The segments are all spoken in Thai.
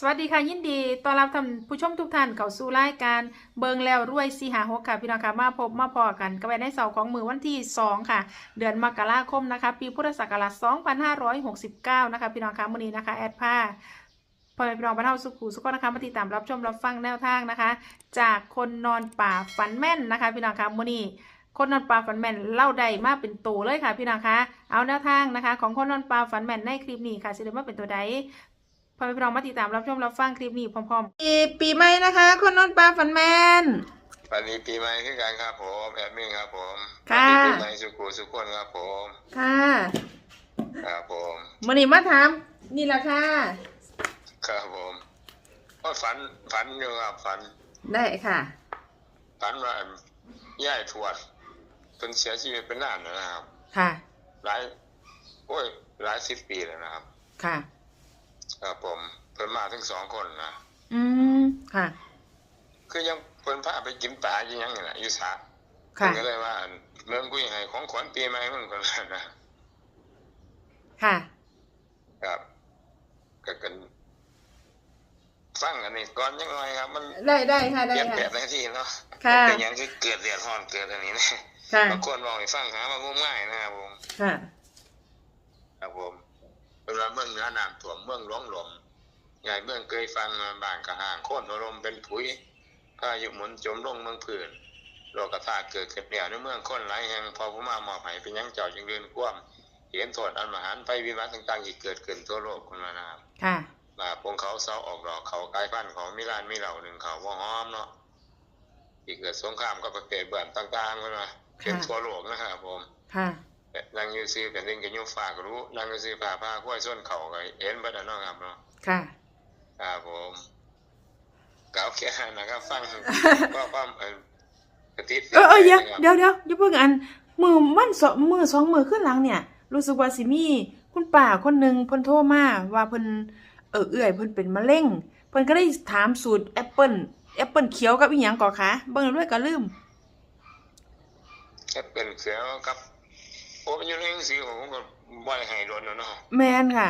สวัสดีค่ะยินดีต้อนรับท่านผู้ชมทุกท่านเข้าสู่รายการเบิงแล้วรวยสีหาหกค่ะพี่น้องค่ะมาพบมาพอกันก็ไปในเสาร์ของมือวันที่ 2 ค่ะ เดือนมกราคมนะคะปีพุทธศักราช2569 นะคะพี่น้องค่ะมื้อนี้นะคะแอดผ้าพ่อแม่พี่น้องบ้านเฮาสุขุสุขคนนะคะมาติดตามรับชมรับฟังแนวทางนะคะ จากคนนอนป่าฝันแม่นนะคะ พี่น้องค่ะมื้อนี้คนนอนปลาฝันแม่นเล่าใดมาเป็นตัวเลยค่ะพี่น้องคะ เอาแนวทางนะคะ ของคนนอนปลาฝันแม่นในคลิปนี้ค่ะสิเดมาเป็นตัวใด พอไปพี่น้องมาติดตามรับชมรับฟังคลิปนี้พร้อมๆปีปีใหม่นะคะ คนนอนปลาฝันแม่นวันนี้ปีใหม่คือกันครับผมแอดมินครับผมค่ะวันนี้ปีใหม่สุขุสุขคนครับผมค่ะครับผมมื่อนี้มาถามนี่แหละค่ะ ครับผมก็ฝันฝันอยู่ครับฝันได้ค่ะ ฝันว่าย่ายทวดเป็นเสียชีวิตเป็นนานแล้วนะครับ ค่ะ หลายโอ้ยหลายสิบปีแล้วนะครับ ค่ะ ครับผมเพิ่นมาทั้งสองคนนะอืมค่ะ คือยังเพิ่นพาไปกินปลาอยู่ยังนี่แหละอยู่สระค่ะเพิ่นก็เลยว่าเมืองกูยังให้ของขวัญปีใหม่มึงคนละนะค่ะ ครับก็กันฟังอันนี้ก่อนยังไงครับ มันได้ได้ค่ะได้เปลี่ยนค่ะแปดนาทีเนาะค่ะเป็นอย่างที่เกิดเดือดร้อนเกิดอันนี้นะค่ะบางคนบอกให้ฟังหามาง่ง่ายนะครับผมค่ะครับผม เป็นว่าเมืองเหนือน้ำท่วมเมืองหลวงหลวมใหญ่เมืองเคยฟังมาบ้านกระห่างโค่นอารมณ์เป็นผุยพายุหมุนจมลงเมืองผื่นโลกธาตุเกิดขึ้นแล้วในเมืองคนหลายแห่งพอผู้มาหมอบให้เป็นหยังเจ้าจึงเดินกว้มเห็นโทษอันมหันต์ไปวิวัฒน์ต่างๆที่เกิดขึ้นทั่วโลกคนละนะครับค่ะมาพงเขาเสาออกดอกเขากลายพันธุ์ของมิลานมิเหล่าหนึ่งเขาว่าหอมเนาะที่เกิดสงครามกับประเทศเบื่อนต่างๆกันมาเป็นทั่วโลกนะครับผมค่ะ นางอยูซีเป็นเรื่องกันอยูฝากรู้นางอยูซีผ่าผ้าขั้วส้นเขาก็เห็นบัดนั้นเนาะครับเนาะค่ะครับผมกล่าวแค่นั้นนะครับฟังก็ความเออกระติดเออเออเดี๋ยวเดี๋ยวเดี๋ยวอย่าเพิ่งอันมือมันสองมือสองมือขึ้นหลังเนี่ย รู้สึกว่าสิมีคุณป่าคนหนึ่งเพิ่นโทรมาว่าเพิ่นเออเอื่อยเพิ่นเป็นมะเร็งเพิ่นก็ได้ถามสูตรแอปเปิลแอปเปิลเขียวกับอีหยังก่อคะเบิ่งด้วยก็ลืมแค่เป็นเสือครับ โอ้ยอยู่ในหนังสือผมก็บ่ได้ให้โดนแล้วเนาะแมนค่ะ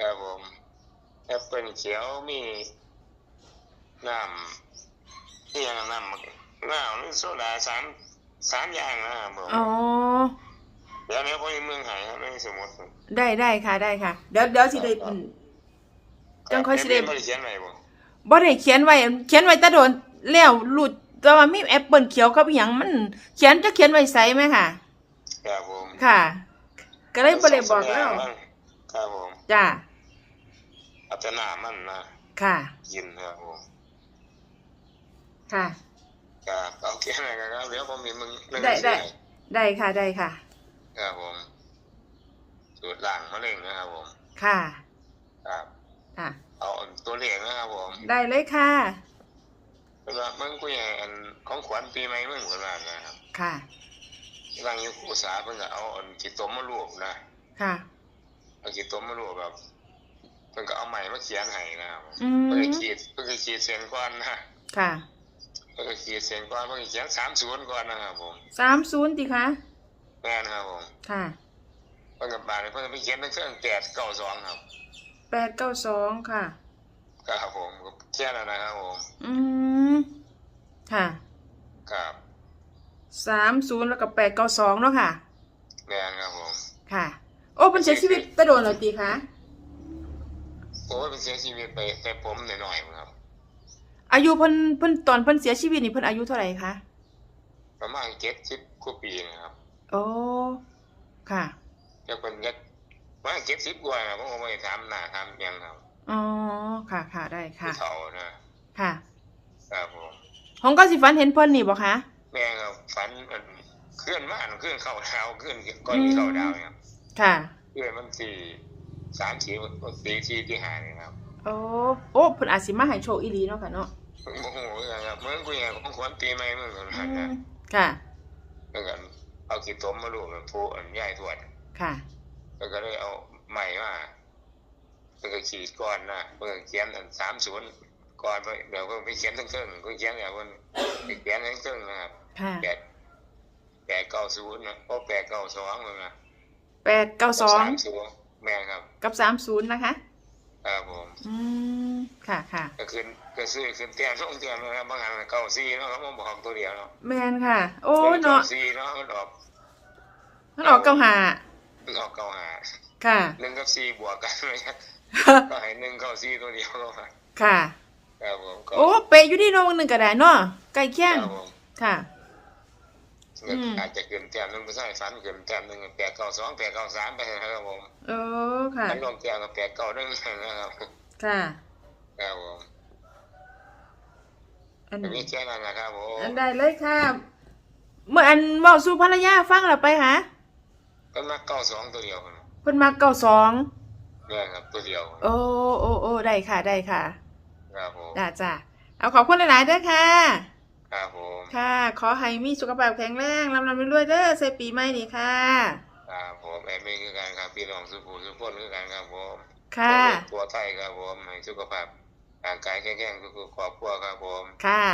ครับผมแอปเปิลเขียวมีน้ำนี่ยังน้ำมะนาวหรือโซดาสามสามอย่างนะครับผมอ๋อเดี๋ยวนี้พอในเมืองหายครับในสมุดได้ได้ค่ะได้ค่ะ เดี๋ยวเดี๋ยวสิได้อืมจังค่อยสิได้ไม่ได้เขียนอะไรบ่บ่ได้เขียนไว้เขียนไว้แต่โดนแล้วหลุดแต่ว่ามีแอปเปิลเขียวกับอีหยังมัน เขียนจะเขียนไว้ไสไหมค่ะ ครับผมค่ะ ก็เลยบ่ได้บอกแล้วครับผมจ้าอัตนามันนะค่ะกินครับผมค่ะครับโอเคนะครับเดี๋ยวผมมีมึงเรื่องได้ได้ให้ได้ค่ะได้ค่ะครับผมสูตรหลังมะเร็งนะครับผม ค่ะ ครับค่ะเอาตัวเลขนะครับผม ได้เลยค่ะเป็นว่ามึงกูอย่างอันของขวัญปีใหม่มึงคนละนะครับ ค่ะ ร่างอยุคอุตสาห์เพิ่งก็เอาอันขีดตมมารวบนะค่ะเอาขีดตมมารวบแบบเพิ่งก็เอาใหม่มาเขียนให้นะครับอืเพิ่งมก็ขีดเพิ่งก็ขีดเส้นก้อนนะค่ะเพิ่งก็ขีดเส้นก้อนเพิ่งก็เขียนสามศูนย์ก่อนนะครับผมสามศูนย์ติคะแม่นะครับผมค่ะเพิ่งกับบาทเพิ่งก็ไปเขียนในเครื่องแปดเก้าสองครับแปดเก้าสองค่ะครับผมก็แค่นั้นนะครับผมอืมค่ะครับ สามศูนย์แล้วก็แปดเก้าสองเนาะค่ะ แม่นครับผม ค่ะ โอ้เป็นเสียชีวิตแตะโดนเหรอตีคะโอ้ยเป็นเสียชีวิตไปแต่ผมหน่อยๆมั้งครับ อายุเพิ่นเพิ่นตอนเพิ่นเสียชีวิตนี่เพิ่นอายุเท่าไหร่คะประมาณเจ็ดสิบกว่าปีนะครับโอ้ค่ะจะเป็นก็ประมาณเจ็ดสิบกว่านะผมก็ไม่ได้ทำหน้าทำหยังครับอ๋อค่ะค่ะได้ค่ะผู้เฒ่านะค่ะ ครับผมของก็สิฟันเห็นเพิ่นนี่บ่คะ แม่ก็ฝันมันเคลื่อนมาอันเคลื่อนเข้าดาวเคลื่อนก้อนที่เข้าดาวเนี่ยครับค่ะเคลื่อนมันสี่สามสี่สี่ที่ที่หาเนี่ยครับโอ้โอ้เพิ่นอาจสิมาให้โชคอีหลีเนาะค่ะเนาะโอ้โหครับเหมื่อนกูอย่างของขวัญปีใหม่เหมือนกันอืนะมค่ะเหมือนกันเอาขีดตมมาลูบแบบผู้อันใหญ่ทวดค่ะ แล้วก็เลยเอาใหม่มาเพิ่งก็ขีดก่อนนะเพิ่งก็เขียนอันสามศูนย์ ก่อนไปเดี๋ยวเพิ่งไปเขียนทั้งเครื่องเพิ่งเขียนเดี๋ยวเพิ่งไปเขียนทั้งเครื่องนะครับค่ะแปดแปดเก้าศูนย์นะโอ้แปดเก้าสองเลยนะแปดเก้าสองสามศูนย์แม่ครับ กับสามศูนย์นะคะครับผม อืม ค่ะค่ะก็ขึ้นก็ซื้อขึ้นเตี้ยส่งเตี้ยนะครับบางอันเก้าซีเนาะเขามาบอกตัวเดียวเนาะแมนค่ะ โอ้ยเนาะก้ซีเนาะมันออกมันออกเก้าหามันออกเก้าหาค่ะหนึ่งกับซีบวกกันเลยก็ให้หนึ่งเก้าซีตัวเดียวเนาะค่ะ ครับผมก็โอ้เปะอยู่ที่โน้องหนึ่งก็ได้เนาะใกล้เคียงครับผมค่ะก็อาจจะขึ้นแต้มหนึงไม่ใช่ฝันขึ้นแต้มหนึ่งแปดเก้าสองแปดเก้าสามไปนะครับผมโอ้ค่ะอันรวมแต้มกับแปดเก้าหนึ่งนะครับค่ะ ครับผมอันอันนี้แค่นั้นนะครับผมอันใดเลยค่ะ เมื่ออันเว้าสู่ภรรยาฟังแล้วไปหาก็มาเก้าสองตัวเดียวครับเพิ่นมาเก้าสอง เนี่ยครับตัวเดียวโอ้โอ้โอ้ได้ค่ะได้ค่ะ ครับผมจ้าจ้าเอาขอบคุณหลายๆเด้อค่ะ ครับผมค่ะ ขอให้มีสุขภาพแข็งแรงลำลำรวยๆเด้อใส่ปีใหม่นี่ค่ะ ครับผมแอมเองคือกันครับพี่น้องสุภูสุพนคือกันครับผมค่ะตัวไทยครับผมให้สุขภาพร่างกายแข็งแรงทุกๆครอบครัวครับผม ค่ะ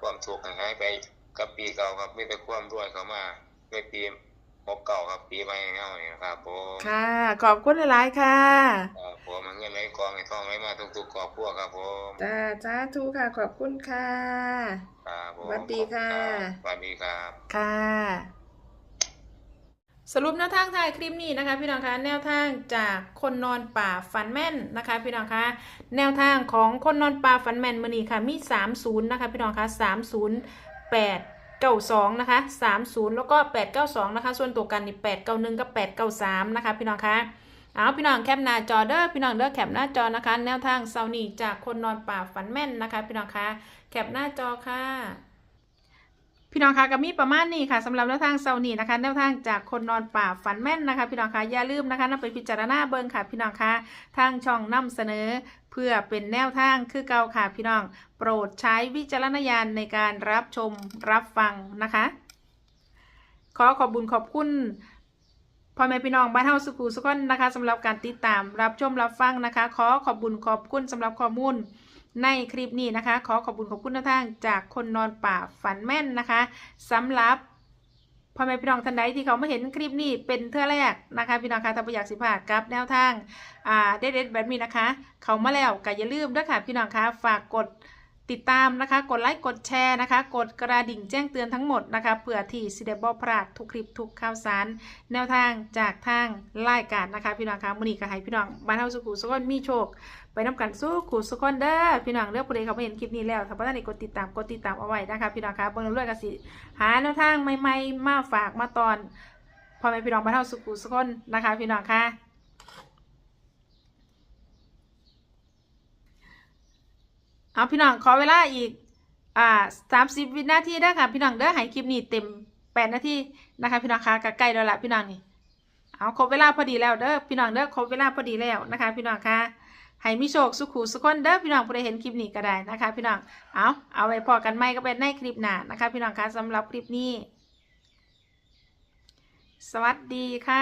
ความทุกข์หายไปกับปีเก่าครับมีแต่ความรวยเข้ามาในปี หกเก่าครับปีใหม่เฮาเนี่ยครับผมค่ะ ขอบคุณหลายๆค่ะครับผมมันเงินไหลกองให้ทองไหลมาทุกๆครอบครัวครับผมจ้าจ้าทุค่ะ ขอบคุณค่ะครับผมสวัสดีค่ะสวัสดีครับ ค่ะ สรุปแนวทางท้ายคลิปนี้นะคะ พี่น้องคะแนวทางจากคนนอนป่าฝันแม่นนะคะ พี่น้องคะแนวทางของคนนอนป่าฝันแม่นมือนี้ค่ะมี 30 นะคะ พี่น้องคะ30 8 92นะคะ30แล้วก็892นะคะ ส่วนตัวกันนี่891กับ893นะคะพี่น้องคะเอาพี่น้องแคปหน้าจอเด้อพี่น้องเด้อแคปหน้าจอนะคะ แนวทางเซานี่จากคนนอนป่าฝันแม่นนะคะ พี่น้องคะแคปหน้าจอค่ะพี่น้องคะก็มีประมาณนี้ค่ะสำหรับแนวทางเซานี่นะคะ แนวทางจากคนนอนป่าฝันแม่นนะคะ พี่น้องคะอย่าลืมนะคะนำไปพิจารณาเบิ่งค่ะ พี่น้องคะทางช่องนำเสนอ เพื่อเป็นแนวทางคือเก่าค่ะพี่น้อง โปรดใช้วิจารณญาณในการรับชมรับฟังนะคะ ขอขอบบุญขอบคุณพ่อแม่พี่น้องบ้านเฮาสุขุสุขคนนะคะสำหรับการติดตามรับชมรับฟังนะคะ ขอขอบบุญขอบคุณสำหรับข้อมูลในคลิปนี้นะคะ ขอขอบคุณขอบคุณแนทางจากคนนอนป่าฝันแม่นนะคะสำหรับ พ่อแม่พี่น้องท่านใดที่เขาไม่เห็นคลิปนี้เป็นเทื่อแรกนะคะพี่น้องคะถ้าบ่อยากสิผ่ากับแนวทางอ่าเด็ดๆแบบนี้นะคะ เขามาแล้วก็อย่าลืมด้วยค่ะพี่น้องคะฝากกด ติดตามนะคะ กดไลค์กดแชร์นะคะ กดกระดิ่งแจ้งเตือนทั้งหมดนะคะเพื่อที่สิเดบอพลาดทุกคลิปทุกข่าวสาร แนวทางจากทางรายการนะคะ พี่น้องคะมือนี้ก็ให้พี่น้องบ้านเฮาสุขุสุขนมีโชค ไปนำกันสู้ขู่สุขนเด้อพี่น้องเลือกผู้ใดเขาไม่เห็นคลิปนี้แล้วถ้าบ่ทันได้กดติดตามกดติดตามเอาไว้นะคะ พี่น้องคะเบิ่งเรื่อยๆก็สิหาแนวทางใหม่ๆมาฝากมาตอนพ่อแม่พี่น้องบ้านเฮาสุขุสุขนนะคะ พี่น้องคะ เอาพี่น้องขอเวลาอีกอ่าสามสิบวินาทีเด้ค่ะ พี่น้องเด้อให้คลิปนี้เต็มแปดนาทีนะคะ พี่น้องคะกใกล้แล้วละพี่น้องนี่เอาครบเวลาพอดีแล้วเด้อพี่น้องเด้อครบเวลาพอดีแล้วนะคะ พี่น้องคะให้มีโชคสุขสุขคนเด้อพี่น้องผู้ใดเห็นคลิปนี้ก็ได้นะคะ พี่น้องเอาเอาไว้พอกันไหมก็เป็นในคลิปหน้านะคะ พี่น้องคะสำหรับคลิปนี้ สวัสดีค่ะ